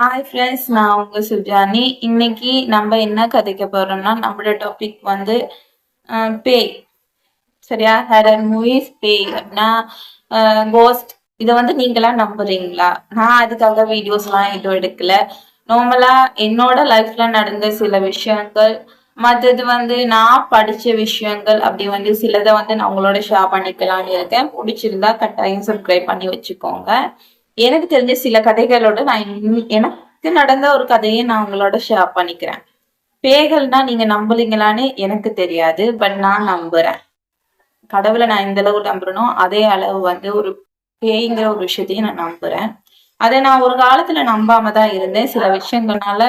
Hi friends நான் உங்க சுஜானி. இன்னைக்கு நம்ம என்ன கதைக்க போகிறோம்னா நம்மளோட டாபிக் வந்து அஹ், பேய். சரியா? ஹரர் மூவிஸ் பேய் அப்படின்னா கோஸ்ட் இதை வந்து நீங்களாம் நம்புறீங்களா? நான் அதுக்காக வீடியோஸ்லாம் எதுவும் எடுக்கல. நார்மலாக என்னோட லைஃப்ல நடந்த சில விஷயங்கள் மற்றது வந்து நான் படித்த விஷயங்கள் அப்படி வந்து சிலதை வந்து நான் உங்களோட ஷேர் பண்ணிக்கலாம்னு இருக்கேன். பிடிச்சிருந்தா கட்டாயம் சப்ஸ்கிரைப் பண்ணி வச்சுக்கோங்க. எனக்கு தெரிஞ்ச சில கதைகளோட நான் எனக்கு நடந்த ஒரு கதையை நான் உங்களோட ஷேர் பண்ணிக்கிறேன். பேய்கள்னா நீங்க நம்புலீங்களான்னு எனக்கு தெரியாது பட் நான் நம்புறேன். கடவுளை நான் எந்த அளவு நம்புறேனோ அதே அளவு வந்து ஒரு பேய்ங்கிற ஒரு விஷயத்தையும் நான் நம்புறேன். அதை நான் ஒரு காலத்துல நம்பாம தான் இருந்தேன். சில விஷயங்கள்னால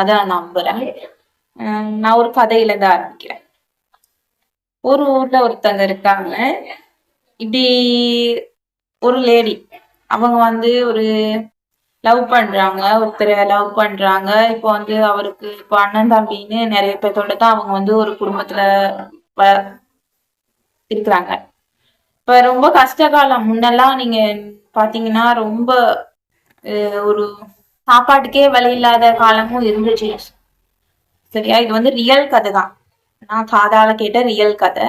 அதை நான் நம்புறேன். நான் ஒரு கதையில தான் ஆரம்பிக்கிறேன். ஒரு ஊர்ல ஒருத்தங்க இருக்காங்க. இப்படி ஒரு லேடி அவங்க வந்து ஒரு லவ் பண்றாங்க ஒருத்தரை லவ் பண்றாங்க. இப்போ வந்து அவருக்கு இப்போ அண்ணன் தம்பின்னு நிறைய பேர்த்தோட தான் அவங்க வந்து ஒரு குடும்பத்துல வ- இருக்கிறாங்க. இப்ப ரொம்ப கஷ்ட காலம். முன்னெல்லாம் நீங்க பாத்தீங்கன்னா ரொம்ப அஹ், ஒரு சாப்பாட்டுக்கே வழி இல்லாத காலமும் இருந்துச்சு. சரியா? இது வந்து ரியல் கதை தான். நான் காதால கேட்ட ரியல் கதை.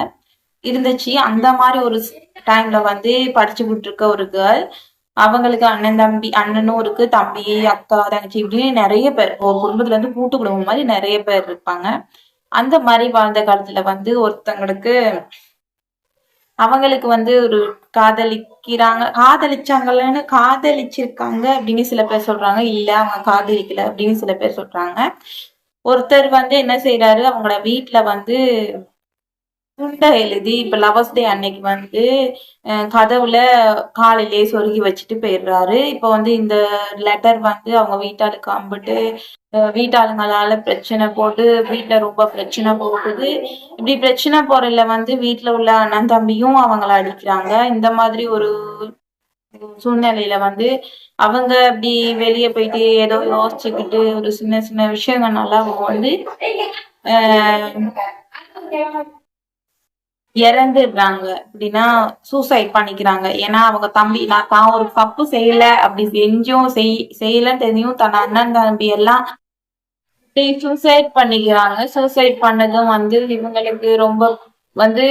இருந்துச்சு. அந்த மாதிரி ஒரு டைம்ல வந்து படிச்சுக்கிட்டு இருக்க ஒரு கேர்ள் அவங்களுக்கு அண்ணன் தம்பி அண்ணனும் இருக்கு தம்பி அக்கா தங்கச்சி இப்படின்னு நிறைய பேர் ஒரு குடும்பத்துல இருந்து கூட்டு குடும்பம் மாதிரி நிறைய பேர் இருப்பாங்க. அந்த மாதிரி வாழ்ந்த காலத்துல வந்து ஒருத்தங்களுக்கு அவங்களுக்கு வந்து ஒரு காதலிக்கிறாங்க. காதலிச்சாங்கன்னு காதலிச்சிருக்காங்க அப்படின்னு சில பேர் சொல்றாங்க. இல்ல அவங்க காதலிக்கல அப்படின்னு சில பேர் சொல்றாங்க. ஒருத்தர் வந்து என்ன செய்யறாரு அவங்களோட வீட்டுல வந்து துண்டை எழுதி இப்ப லவர்ஸ் டே அன்னைக்கு வந்து கதவுல காலையிலே சொருகி வச்சுட்டு போயிடுறாரு. இப்ப வந்து இந்த லெட்டர் வந்து அவங்க வீட்டாளுக்கு அம்பிட்டு வீட்டாளுங்களால பிரச்சனை போட்டு வீட்டுல ரொம்ப பிரச்சனை போகுது இப்படி பிரச்சனை போறதுல வந்து வீட்டுல உள்ள அண்ணன் தம்பியும் அவங்கள அடிக்கிறாங்க. இந்த மாதிரி ஒரு சூழ்நிலையில வந்து அவங்க அப்படி வெளியே போயிட்டு ஏதோ யோசிச்சுக்கிட்டு ஒரு சின்ன சின்ன விஷயங்கள்னால அவங்க வந்து ஆஹ் இறந்துடுறாங்க அப்படின்னா சூசைட் பண்ணிக்கிறாங்க. ஏன்னா அவங்க தம்பி நான் தான் ஒரு தப்பு செய்யல அப்படி செஞ்சும் செய் செய்யலன்னு தெரியும் தன் அண்ணன் தம்பி எல்லாம் சூசைட் பண்ணிக்கிறாங்க. சூசைட் பண்ணதும் வந்து இவங்களுக்கு ரொம்ப வந்து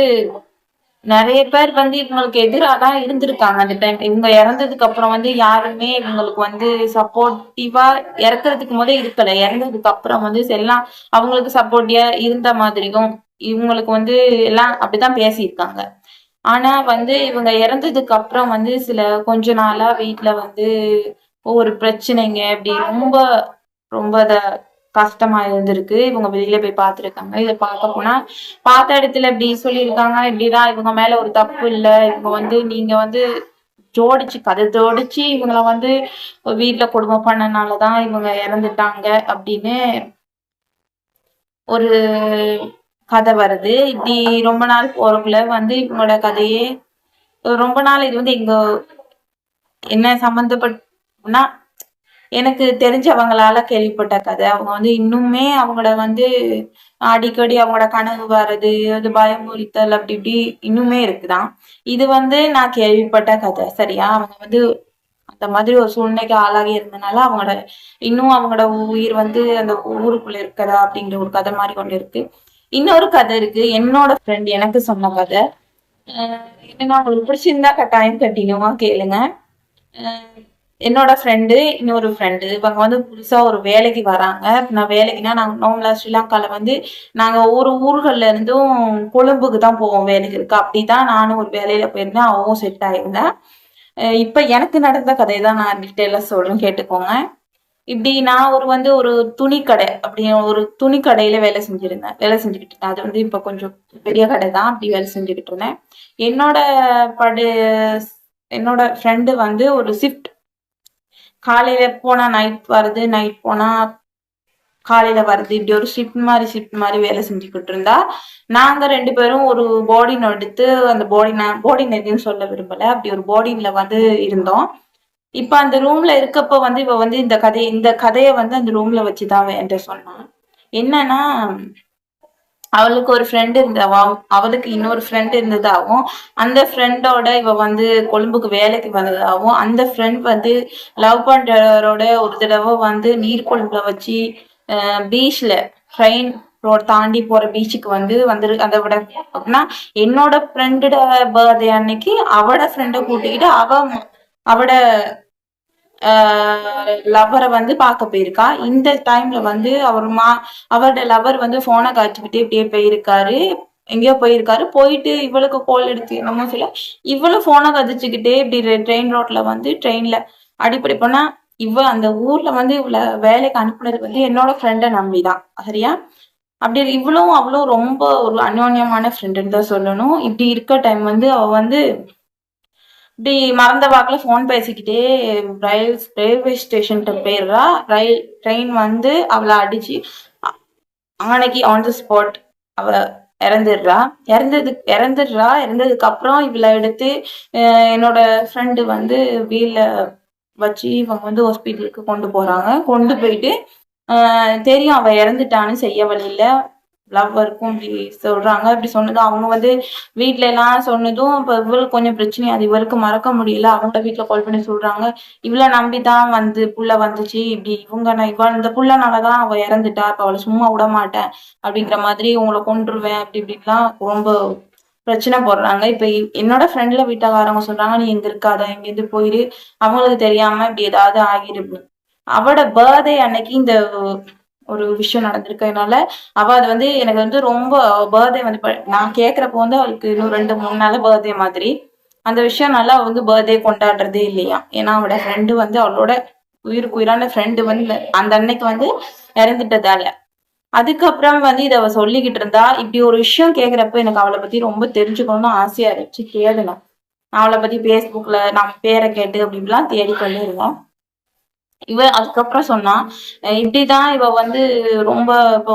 நிறைய பேர் வந்து இவங்களுக்கு எதிராக தான் இருந்திருக்காங்க அந்த டைம் இவங்க இறந்ததுக்கு அப்புறம் வந்து யாருமே இவங்களுக்கு வந்து சப்போர்ட்டிவா இறக்குறதுக்கு முதல் இருக்கல. இறந்ததுக்கு அப்புறம் வந்து எல்லாம் அவங்களுக்கு சப்போர்ட்டிவா இருந்த மாதிரியும் இவங்களுக்கு வந்து எல்லாம் அப்படிதான் பேசியிருக்காங்க. ஆனா வந்து இவங்க இறந்ததுக்கு அப்புறம் வந்து சில கொஞ்ச நாளா வீட்டுல வந்து ஒவ்வொரு பிரச்சனைங்க அப்படி ரொம்ப ரொம்ப இத கஷ்டமா இருந்திருக்கு. இவங்க வெளியில போய் பார்த்துருக்காங்க. இதை பார்க்க போனா பார்த்த இடத்துல இப்படி சொல்லியிருக்காங்க. இப்படிதான் இவங்க மேல ஒரு தப்பு இல்லை. இவங்க வந்து நீங்க வந்து ஜோடிச்சு கதை ஜோடிச்சு இவங்கள வந்து வீட்டுல கொடுமை பண்ணனாலதான் இவங்க இறந்துட்டாங்க அப்படின்னு ஒரு கதை வருது. இப்படி ரொம்ப நாள் போறக்குள்ள வந்து இவங்களோட கதையே ரொம்ப நாள் இது வந்து எங்க என்ன சம்மந்தப்பட்டனா எனக்கு தெரிஞ்சவங்களால கேள்விப்பட்ட கதை. அவங்க வந்து இன்னுமே அவங்கள வந்து அடிக்கடி அவங்களோட கனவு வர்றது அது பயமுறுத்தல் அப்படி இப்படி இன்னுமே இருக்குதான். இது வந்து நான் கேள்விப்பட்ட கதை சரியா? அவங்க வந்து அந்த மாதிரி ஒரு சூழ்நிலைக்கு ஆளாகி இருந்தனால அவங்களோட இன்னும் அவங்களோட உயிர் வந்து அந்த ஊருக்குள்ள இருக்கிறதா அப்படிங்கிற ஒரு கதை மாதிரி கொண்டு இருக்கு. இன்னொரு கதை இருக்கு. என்னோட ஃப்ரெண்ட் எனக்கு சொன்ன கதை. என்னன்னா உங்களுக்கு பிடிச்சிருந்தா கட்டாயம் கண்டினியூவா கேளுங்க. என்னோட ஃப்ரெண்டு இன்னொரு ஃப்ரெண்டு இவங்க வந்து புதுசா ஒரு வேலைக்கு வராங்க. நான் வேலைக்குன்னா நாங்கள் நோம்ல ஸ்ரீலங்காவில் வந்து நாங்கள் ஒரு ஊர்கள்ல இருந்தும் கொழும்புக்கு தான் போவோம் வேலைக்கு. இருக்கு. அப்படிதான் நானும் ஒரு வேலையில போயிருந்தேன். அவவும் செட் ஆயிருந்தேன் இப்போ எனக்கு நடந்த கதை தான் நான் டீட்டெயிலாக சொல்றேன். கேட்டுக்கோங்க. இப்படி நான் ஒரு வந்து ஒரு துணி கடை அப்படி ஒரு துணி கடையில வேலை செஞ்சிருந்தேன் வேலை செஞ்சுக்கிட்டு இருந்தேன். அது வந்து இப்ப கொஞ்சம் பெரிய கடை தான் அப்படி வேலை செஞ்சுக்கிட்டு இருந்தேன். என்னோட படு என்னோட ஃப்ரெண்டு வந்து ஒரு ஷிஃப்ட் காலையில போனா நைட் வருது நைட் போனா காலையில வருது. இப்படி ஒரு ஷிஃப்ட் மாதிரி ஷிஃப்ட் மாதிரி வேலை செஞ்சுக்கிட்டு இருந்தா. நாங்க ரெண்டு பேரும் ஒரு போடின் எடுத்து அந்த போடி நான் போடின் எதுன்னு சொல்ல விரும்பல. அப்படி ஒரு போடின்ல வந்து இருந்தோம். இப்ப அந்த ரூம்ல இருக்கப்ப வந்து இவ வந்து இந்த கதையை இந்த கதையை வந்து அந்த ரூம்ல வச்சுதான் என்று என்கிட்ட சொன்னான். என்னன்னா அவளுக்கு ஒரு ஃப்ரெண்டு இருந்தவா அவளுக்கு இன்னொரு ஃப்ரெண்ட் இருந்ததாகவும் அந்த ஃப்ரெண்டோட இவ வந்து கொழும்புக்கு வேலைக்கு வந்ததாகவும் அந்த ஃப்ரெண்ட் வந்து லவ் பண்றவரோட ஒரு தடவை வந்து நீர்கொழும்புல வச்சு பீச்ல ட்ரெயின் ரோட் தாண்டி போற பீச்சுக்கு வந்து வந்துரு அதை விட அப்படின்னா என்னோட ஃப்ரெண்டோட பர்த்டே அன்னைக்கு அவட ஃப்ரெண்டை கூட்டிக்கிட்டு அவ அவட லவ்வரை வந்து பார்க்க போயிருக்கா. இந்த டைம்ல வந்து அவர் மா அவரோட லவர் வந்து போனை காய்ச்சிக்கிட்டே இப்படியே போயிருக்காரு. எங்கேயோ போயிருக்காரு. போயிட்டு இவளுக்கு கோல் எடுத்து என்னமோ சொல்ல இவளும் போனை கதிச்சுக்கிட்டே இப்படி ட்ரெயின் ரோட்ல வந்து ட்ரெயின்ல அடிப்படை போனா இவ அந்த ஊர்ல வந்து இவள வேலைக்கு அனுப்புனது வந்து என்னோட ஃப்ரெண்டை நம்பிதான். சரியா? அப்படி இவ்வளவும் அவ்வளோ ரொம்ப ஒரு அந்யோன்யமான ஃப்ரெண்டுன்னு தான் சொல்லணும். இப்படி இருக்க டைம் வந்து அவ வந்து இப்படி மறந்த வாக்கில் ஃபோன் பேசிக்கிட்டே ரயில் ரயில்வே ஸ்டேஷன்கிட்ட போயிடுறா. ரயில் ட்ரெயின் வந்து அவளை அடிச்சு அன்னைக்கு ஆன் த ஸ்பாட் அவ இறந்துடுறா. இறந்தது இறந்துடுறா. இறந்ததுக்கு அப்புறம் இவளை எடுத்து என்னோட ஃப்ரெண்டு வந்து வீல வச்சு இவங்க வந்து ஹாஸ்பிட்டலுக்கு கொண்டு போறாங்க. கொண்டு போயிட்டு தெரியும் அவ இறந்துட்டான்னு செய்ய வழியில லவ் இருக்கும் இப்படி சொல்றாங்க. இப்படி சொன்னதும் அவங்க வந்து வீட்ல எல்லாம் சொன்னதும் இப்ப இவளுக்கு கொஞ்சம் பிரச்சனை அது இவளுக்கு மறக்க முடியல. அவங்கள வீட்டுல கால் பண்ணி சொல்றாங்க. இவளை நம்பிதான் வந்து புள்ள வந்துச்சு. இப்படி இவங்க நான் இவள் இந்த புள்ளனாலதான் அவ இறந்துட்டா. இப்ப அவளை சும்மா விட மாட்டேன் அப்படிங்கிற மாதிரி உங்களை கொண்டுருவேன் அப்படி இப்படிலாம் ரொம்ப பிரச்சனை போடுறாங்க. இப்ப என்னோட ஃப்ரெண்ட்ல வீட்டுக்காரவங்க சொல்றாங்க நீ எங்க இருக்காத. இங்க இருந்து போயிரு. அவங்களுக்கு தெரியாம இப்படி ஏதாவது ஆகிருப்பு அவட பர்த்டே அன்னைக்கு இந்த ஒரு விஷயம் நடந்திருக்கனால அவ அது வந்து எனக்கு வந்து ரொம்ப பர்த்டே வந்து நான் கேட்கறப்போ வந்து அவளுக்கு இன்னும் ரெண்டு மூணு நாள் பர்த்டே மாதிரி. அந்த விஷயம் நல்லா வந்து பர்த்டே கொண்டாடுறதே இல்லையா? ஏன்னா அவளோட ஃப்ரெண்டு வந்து அவளோட உயிருக்கு உயிரான ஃப்ரெண்டு வந்து அந்த அன்னைக்கு வந்து இறந்துட்டதால. அதுக்கப்புறம் வந்து இதை அவ சொல்லிக்கிட்டு இருந்தா இப்படி ஒரு விஷயம் கேக்குறப்ப எனக்கு அவளை பத்தி ரொம்ப தெரிஞ்சுக்கணும்னு ஆசையா இருந்துச்சு. கேளுங்க. நான் அவளை பத்தி பேஸ்புக்ல நம்ம பேரை கேட்டு அப்படின்லாம் தேடி கொண்டிருந்தோம் இவ அதுக்கப்புறம் சொன்னா இப்படிதான் இவ வந்து ரொம்ப இப்போ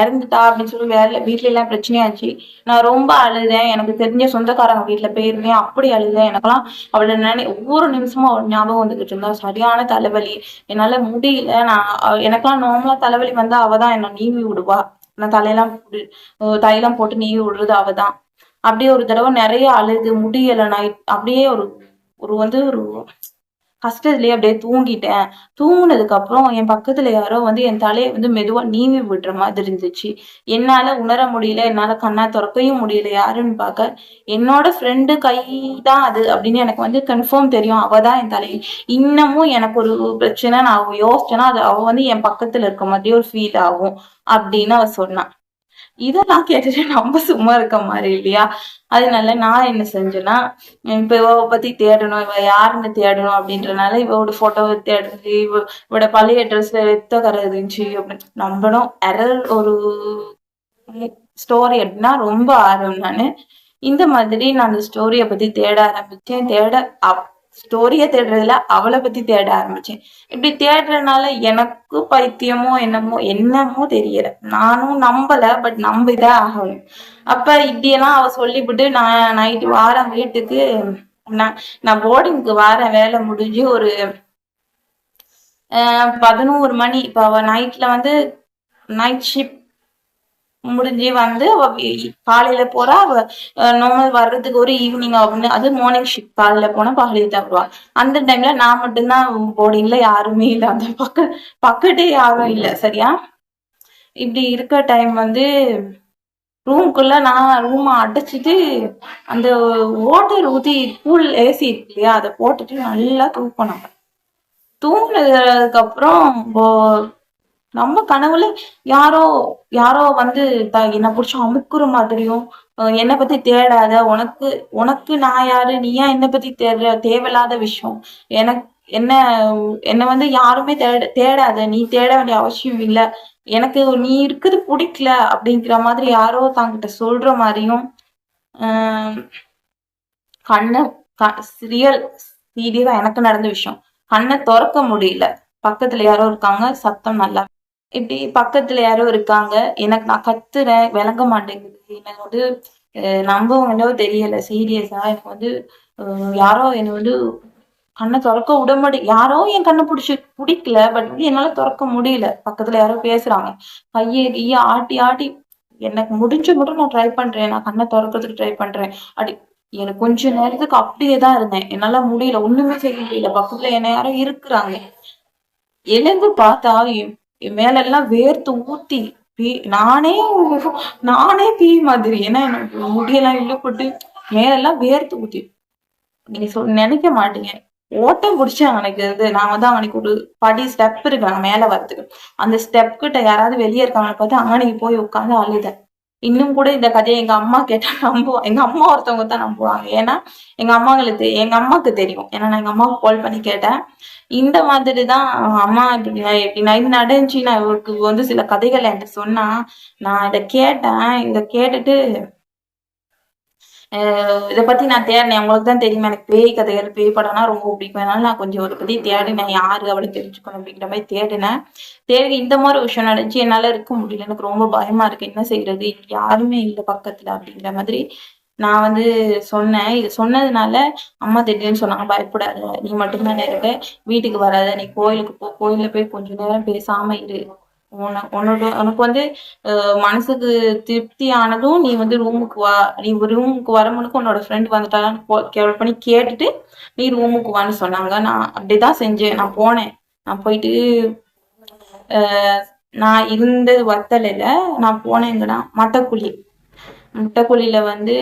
இறந்துட்டா அப்படின்னு சொல்லி வேலை வீட்ல எல்லாம் பிரச்சனையாச்சு. நான் ரொம்ப அழுதேன். எனக்கு தெரிஞ்ச சொந்தக்காரங்க வீட்டுல போயிருந்தேன். அப்படி அழுதேன். எனக்கெல்லாம் அவளை நினை ஒவ்வொரு நிமிஷமும் அவள் ஞாபகம் வந்துகிட்டு இருந்தா. சரியான தலைவலி. என்னால முடியல. நான் எனக்கெல்லாம் நார்மலா தலைவலி வந்தா அவதான் என்ன நீவி விடுவா. நான் தலையெல்லாம் தையெல்லாம் போட்டு நீவி விடுறது அவதான் அப்படியே ஒரு தடவை நிறைய அழுது முடியலை. நைட் அப்படியே ஒரு ஒரு வந்து ஒரு கஷ்டத்துலயே அப்படியே தூங்கிட்டேன். தூங்கினதுக்கப்புறம் என் பக்கத்துல யாரோ வந்து என் தலையை வந்து மெதுவா நீவி விடுற மாதிரி இருந்துச்சு. என்னால உணர முடியல என்னால கண்ணா திறக்கவும் முடியல. யாருன்னு பார்க்க என்னோட ஃப்ரெண்டு கை தான் அது அப்படின்னு எனக்கு வந்து கன்ஃபார்ம் தெரியும். அவ தான் என் தலை இன்னமும் எனக்கு ஒரு பிரச்சனை நான் யோசிச்சேன்னா அது அவ வந்து என் பக்கத்துல இருக்க மாதிரி ஒரு ஃபீல் ஆகும் அப்படின்னு அவ சொன்னான் இதெல்லாம் கேட்டுட்டு நம்ம சும்மா இருக்க மாதிரி இல்லையா? அதனால நான் என்ன செஞ்சேன்னா இப்ப இவ பத்தி தேடணும் இவ யாருன்னு தேடணும் அப்படின்றனால இவோட போட்டோவை தேடுறது இவ இவோட பழைய ட்ரெஸ்ல ரத்த கரை இருந்துச்சு அப்படின்னு நம்பணும். எரர் ஒரு ஸ்டோரி அப்படின்னா ரொம்ப ஆர்வம் நான். இந்த மாதிரி நான் அந்த ஸ்டோரியை பத்தி தேட ஆரம்பிச்சேன். தேட அப் ஸ்டோரிய தேடுறதுல அவளை பத்தி தேட ஆரம்பிச்சேன். இப்படி தேடுறதுனால எனக்கு பைத்தியமோ என்னமோ என்னமோ தெரியல. நானும் நம்பல பட் நம்பிதான் ஆகணும். அப்ப இப்படியெல்லாம் அவ சொல்லிவிட்டு நான் நைட்டு வாரம் வீட்டுக்கு நான் நான் போர்டிங்க்கு வாரேன் வேலை முடிஞ்சு ஒரு பதினோரு மணி இப்போ அவ நைட்ல வந்து நைட் ஷிஃப்ட் முடிஞ்சு வந்து காலையில போறா. அவ நார்மல் வர்றதுக்கு ஒரு ஈவினிங் ஆகும்னு. அது மார்னிங் ஷிஃப்ட் காலையில போனா பகலில் தான் வருவா அந்த டைம்ல நான் மட்டும்தான் போர்டிங்ல யாருமே இல்லை அந்த பக்க பக்கத்தே யாரும் இல்லை. சரியா? இப்படி இருக்க டைம் வந்து ரூம்குள்ள நான் ரூமை அடைச்சிட்டு அந்த வாட்டர் ஊதி கூல் ஏசி இருக்கு இல்லையா? அதை போட்டுட்டு நல்லா தூக்கணும். தூங்கினதுக்கு அப்புறம் நம்ம கனவுல யாரோ யாரோ வந்து என்ன பிடிச்ச அமுக்குற மாதிரியும் என்னை பத்தி தேடாத உனக்கு உனக்கு நான் யாரு? நீ ஏன் என்னை பத்தி தேடுற தேவையில்லாத விஷயம். எனக்கு என்ன என்னை வந்து யாருமே தேட தேடாத நீ தேட வேண்டிய அவசியம் இல்லை. எனக்கு நீ இருக்குது பிடிக்கல அப்படிங்கிற மாதிரி யாரோ தாங்கிட்ட சொல்ற மாதிரியும் கண்ணை ரியல் சீரியஸா எனக்கு நடந்த விஷயம். கண்ணை திறக்க முடியல. பக்கத்துல யாரோ இருக்காங்க சத்தம் நல்லா இப்படி பக்கத்துல யாரோ இருக்காங்க. எனக்கு நான் கத்துறேன். விளங்க மாட்டேங்குது. எனக்கு வந்து நம்பவங்களோ தெரியல. சீரியஸா எனக்கு வந்து யாரோ என்னை வந்து கண்ணை திறக்க விட மாட்டே யாரோ என் கண்ணை பிடிச்சி பிடிக்கல. பட் வந்து என்னால திறக்க முடியல. பக்கத்துல யாரோ பேசுறாங்க. கையை கையை ஆட்டி ஆட்டி எனக்கு முடிஞ்ச மட்டும் நான் ட்ரை பண்றேன். நான் கண்ணை திறக்கிறதுக்கு ட்ரை பண்றேன். அப்படி எனக்கு கொஞ்ச நேரத்துக்கு அப்படியே தான் இருந்தேன். என்னால முடியல. ஒண்ணுமே செய்ய முடியல. பக்கத்துல என்ன யாரும் இருக்கிறாங்க. எழுந்து பார்த்தா மேலெல்லாம் எல்லாம் வேர்த்து ஊத்தி பீ நானே நானே பீ மாதிரி. ஏன்னா எனக்கு முடியெல்லாம் இழுப்பட்டு மேலெல்லாம் வேர்த்து ஊத்தி. நீங்க சொல் நினைக்க மாட்டீங்க. ஓட்டம் பிடிச்சேன் அவனுக்கு இது நான் வந்து அவனுக்கு ஒரு படி ஸ்டெப் இருக்கு. மேல வரதுக்கு அந்த ஸ்டெப் கிட்ட யாராவது வெளியே இருக்காங்க பார்த்து அவனுக்கு போய் உட்காந்து அழுதேன். இன்னும் கூட இந்த கதையை எங்க அம்மா கேட்டா நம்புவோம் எங்க அம்மா ஒருத்தவங்க தான் நம்புவாங்க. ஏன்னா எங்க அம்மாங்களுக்கு எங்க அம்மாவுக்கு தெரியும். ஏன்னா நான் எங்க அம்மாவுக்கு கால் பண்ணி கேட்டேன். இந்த மாதிரி தான் அம்மா இப்படி இப்படி இது நடந்துச்சு நான் இவருக்கு வந்து சில கதைகள் என்கிட்ட சொன்னா நான் இதை கேட்டேன். இதை கேட்டுட்டு இதை பத்தி நான் தேடினேன். உங்களுக்கு தான் தெரியுமா. எனக்கு பேய் கதைகள் பேய் படம்னா ரொம்ப பிடிக்கும். அதனால நான் கொஞ்சம் இதை பத்தி தேடினேன். யாரு அவளை தெரிஞ்சுக்கணும் அப்படிங்கிற மாதிரி தேடினேன். தேடி இந்த மாதிரி விஷயம் நடந்துச்சு. என்னால இருக்க முடியல. எனக்கு ரொம்ப பயமா இருக்கு. என்ன செய்யறது? யாருமே இல்லை பக்கத்துல அப்படிங்கிற மாதிரி நான் வந்து சொன்னேன். இது சொன்னதுனால அம்மா திடீர்னு சொன்னாங்க பயப்படாத. நீ மட்டும்தானே இருக்க. வீட்டுக்கு வராத. நீ கோயிலுக்கு போ. கோயில போய் கொஞ்ச நேரம் பேசாம இரு. உன்னோட உனக்கு வந்து மனசுக்கு திருப்தி ஆனதும் நீ வந்து ரூமுக்கு வா நீ ரூமுக்கு வரமுனுக்கு உன்னோட ஃப்ரெண்ட் வந்துட்டான்னு கேவல் பண்ணி கேட்டுட்டு நீ ரூமுக்கு வான்னு சொன்னாங்க. நான் அப்படிதான் செஞ்சேன். நான் போனேன். நான் போயிட்டு நான் இருந்தது வத்தலையில நான் போனேங்கன்னா மட்டக்குழி. மட்டக்குழியில வந்து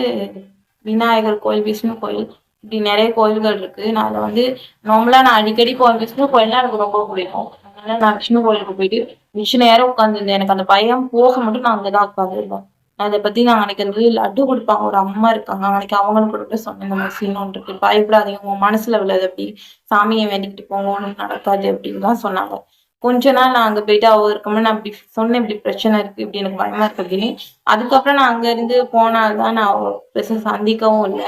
விநாயகர் கோயில் விஷ்ணு கோயில் இப்படி நிறைய கோயில்கள் இருக்கு. நான் அதை வந்து நார்மலா நான் அடிக்கடி போவேன். விஷ்ணு கோயில்னா எனக்கு ரொம்ப பிடிக்கும். அதனால நான் விஷ்ணு கோயிலுக்கு போயிட்டு விஷ்ணு நேரம் உட்காந்துருந்தேன் எனக்கு அந்த பையன் போக மட்டும் நான் அங்கதான் உட்காந்துருந்தேன் அதை பத்தி நான் அன்னைக்கு வந்து லட்டு கொடுப்பாங்க. ஒரு அம்மா இருக்காங்க. அன்னைக்கு அவங்களுக்கு கூட சொன்னேன். இந்த மாதிரி சீன் இருக்கு. பயப்படாதீங்க. உங்க மனசுல உள்ளது அப்படி. சாமியை வேண்டிக்கிட்டு போங்க. ஒன்றும் நடக்காது அப்படின்னு தான் சொன்னாங்க. கொஞ்ச நாள் நான் அங்க போயிட்டு அவ இருக்கமே நான் இப்படி சொன்னேன். இப்படி பிரச்சனை இருக்கு. இப்படி எனக்கு பயமா இருக்கு அப்படின்னு. அதுக்கப்புறம் நான் அங்க இருந்து போனால்தான் நான் சந்திக்கவும் இல்லை.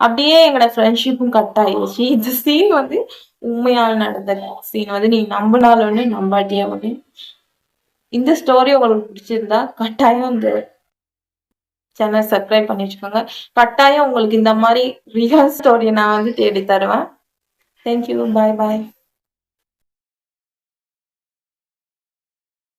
அப்படியே எங்களோட ஃப்ரெண்ட்ஷிப்பும் கட் ஆயிடுச்சு. இந்த சீன் வந்து உண்மையால் நடந்த சீன் வந்து நீ நம்பினாலும் நம்பாட்டியா ஒன்று இந்த ஸ்டோரி உங்களுக்கு பிடிச்சிருந்தா கட்டாயம் இந்த சேனல் சப்ஸ்கிரைப் பண்ணி வச்சுக்கோங்க. கட்டாயம் உங்களுக்கு இந்த மாதிரி ரியல் ஸ்டோரியை நான் வந்து தேடி தருவேன். தேங்க்யூ பாய் பாய்